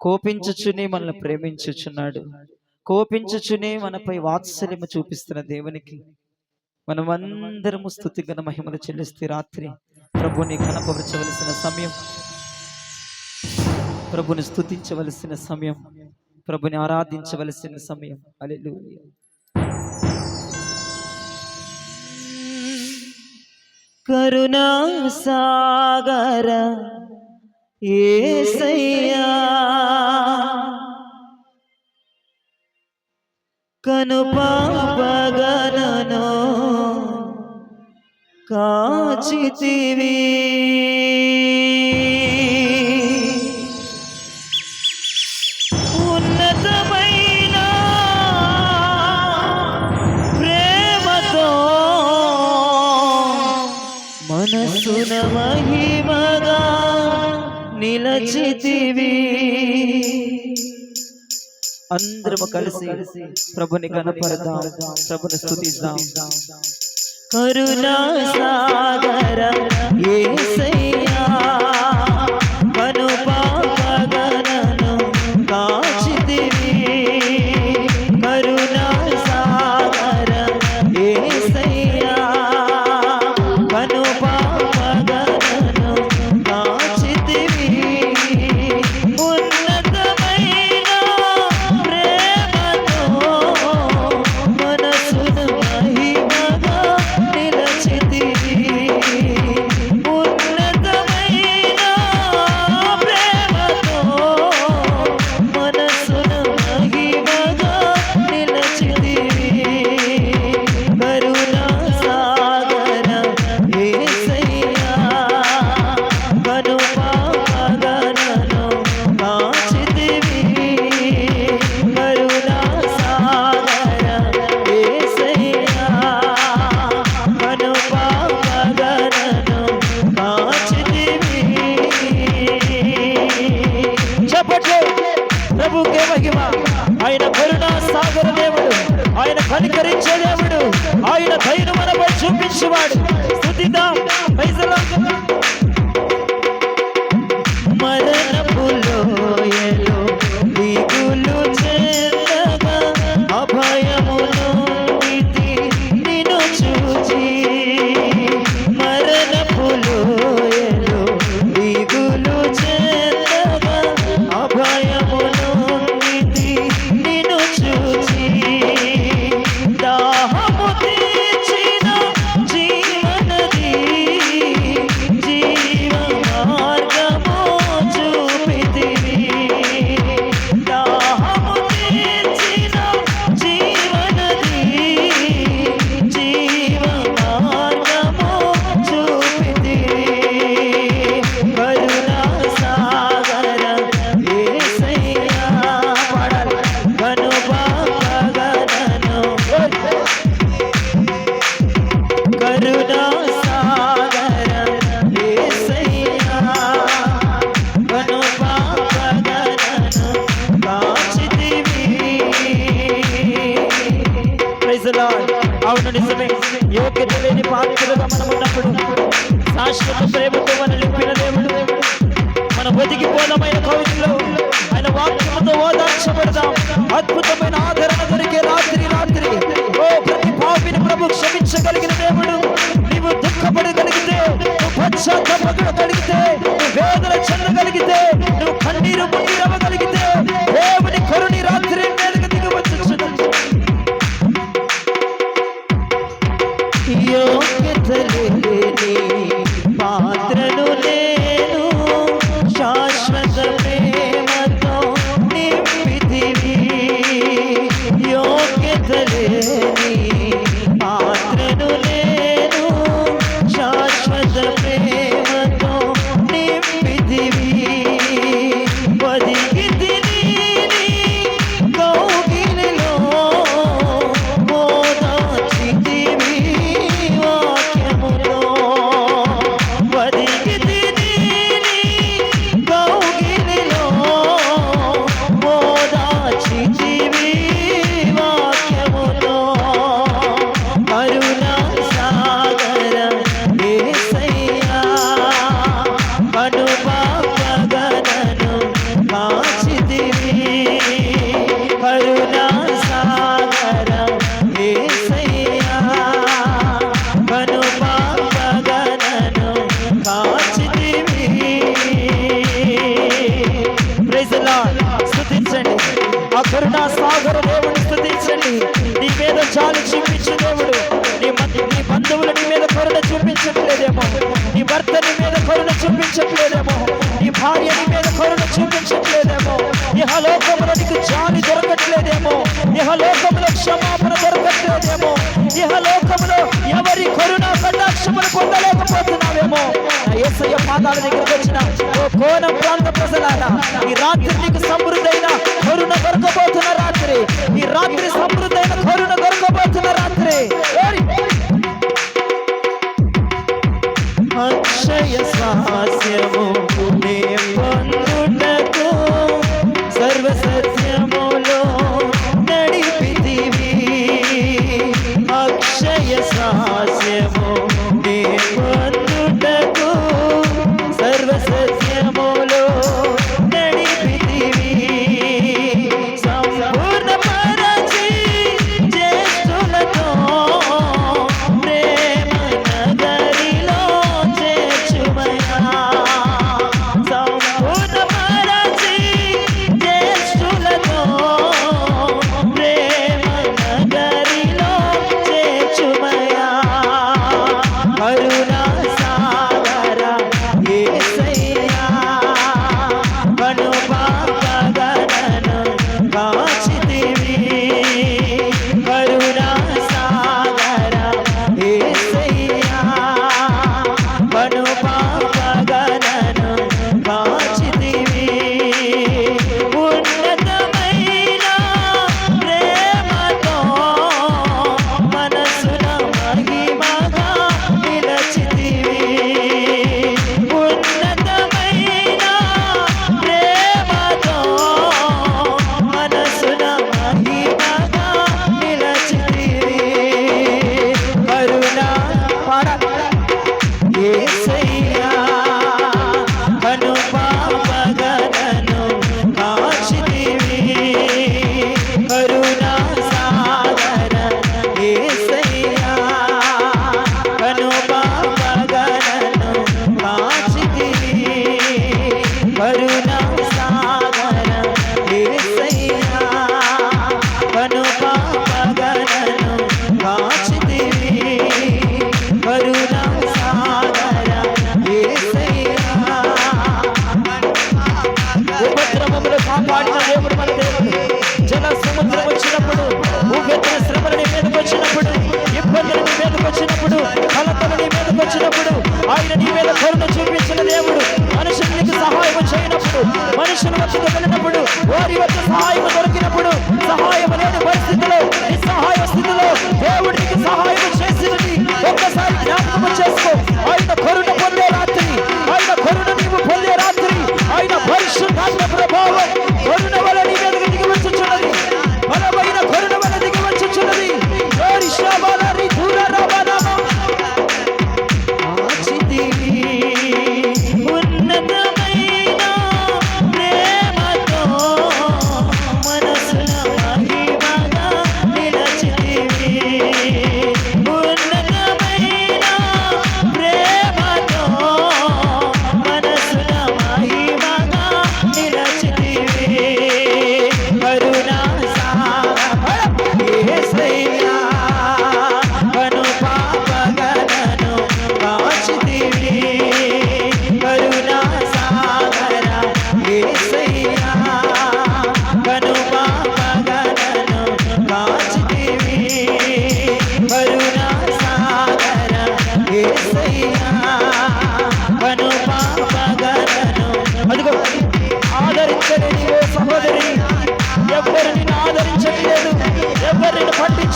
కోపించుచుని మనల్ని ప్రేమించుచున్నాడు. కోపించుచునే మనపై వాత్సల్యము చూపిస్తున్న దేవునికి మనమందరము స్థుతిగన మహిమలు చెల్లిస్తే రాత్రి ప్రభుని కనపరచవలసిన సమయం. ప్రభుని స్థుతించవలసిన సమయం. ప్రభుని ఆరాధించవలసిన సమయం. అలెలు కరుణా సాగర ఏసై నన్ను పాపగలను కాచితివి మనసున మహిమగా నిలచితివి. అందరము కలిసి ప్రభుని కనపడదాం ప్రభుని స్థుతిద్దాం కరుణా సాగర ఏసయ్యా. కలిగితే వేదన చెందగలిగితే నువ్వు కన్నీరు పుట్టిరవ చూపించట్లేదేమో. ఈ భర్తని మీద కరుణ చూపించట్లేదేమో. ఈ భార్యని మీద కరుణ చూపించట్లేదేమో. ఇహలోకంలో నీకు జాలి దొరకట్లేదేమో. ఇహలోకంలో క్షమాపణ దొరకట్లేదేమో. ఇహలోకంలో ఎవరి కరుణ కటాక్షములు పొందలేకపోతున్నావేమో. ఏసయ్య పాదాల దగ్గరకు వచ్చిన ఓ కోన ప్రాంత ప్రజలారా ఈ రాత్రి నీకు సమృద్ధైన కరుణ దొరకబోతున్న రాత్రి. ఈ రాత్రి సమృద్ధైన కరుణ దొరకబోతున్న రాత్రి. akshaya sahasya mukune pandu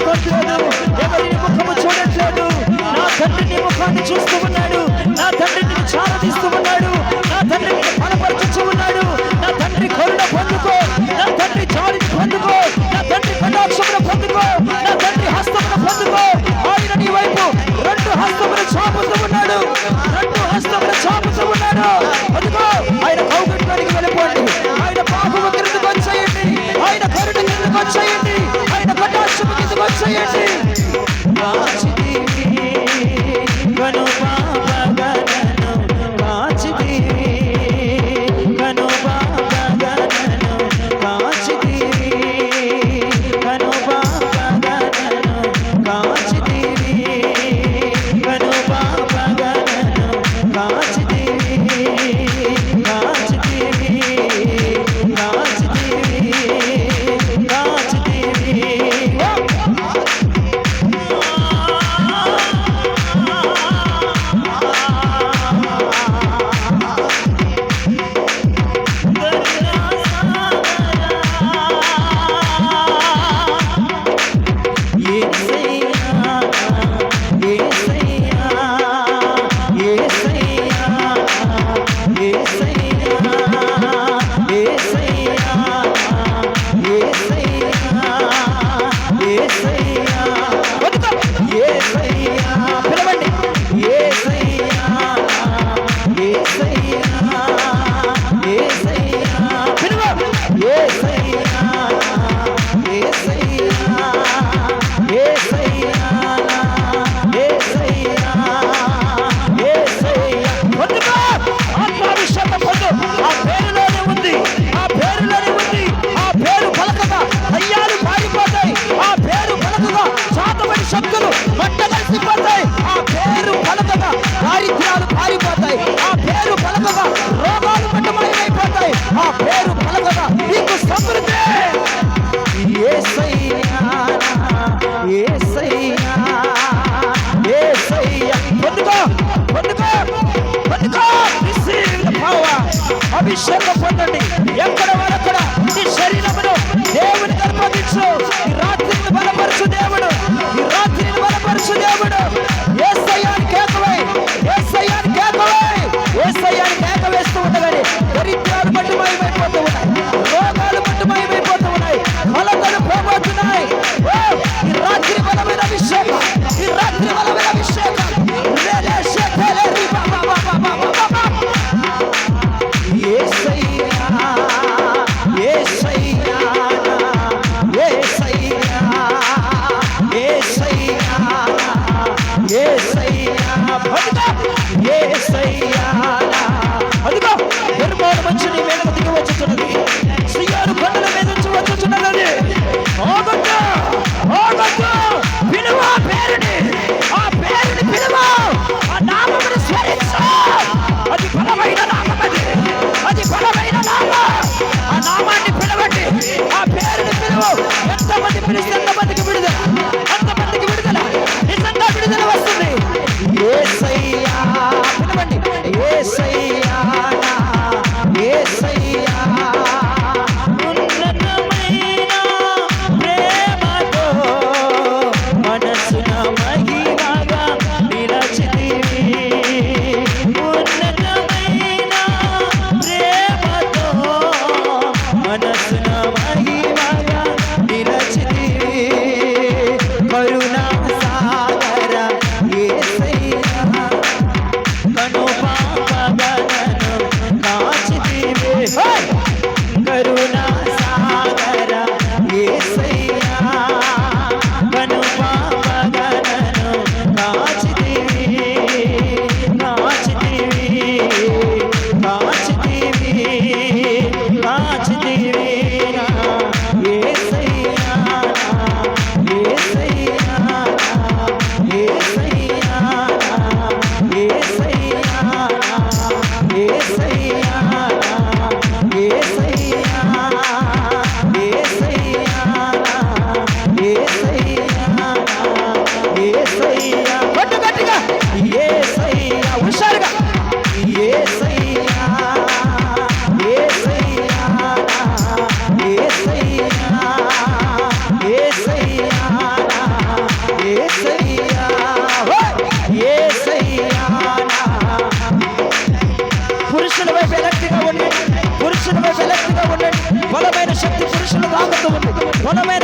చూసుకోవట్లేదు ఎవరి ముఖము చూడట్లేదు నా తండ్రిని ముఖాన్ని చూస్తూ Follow me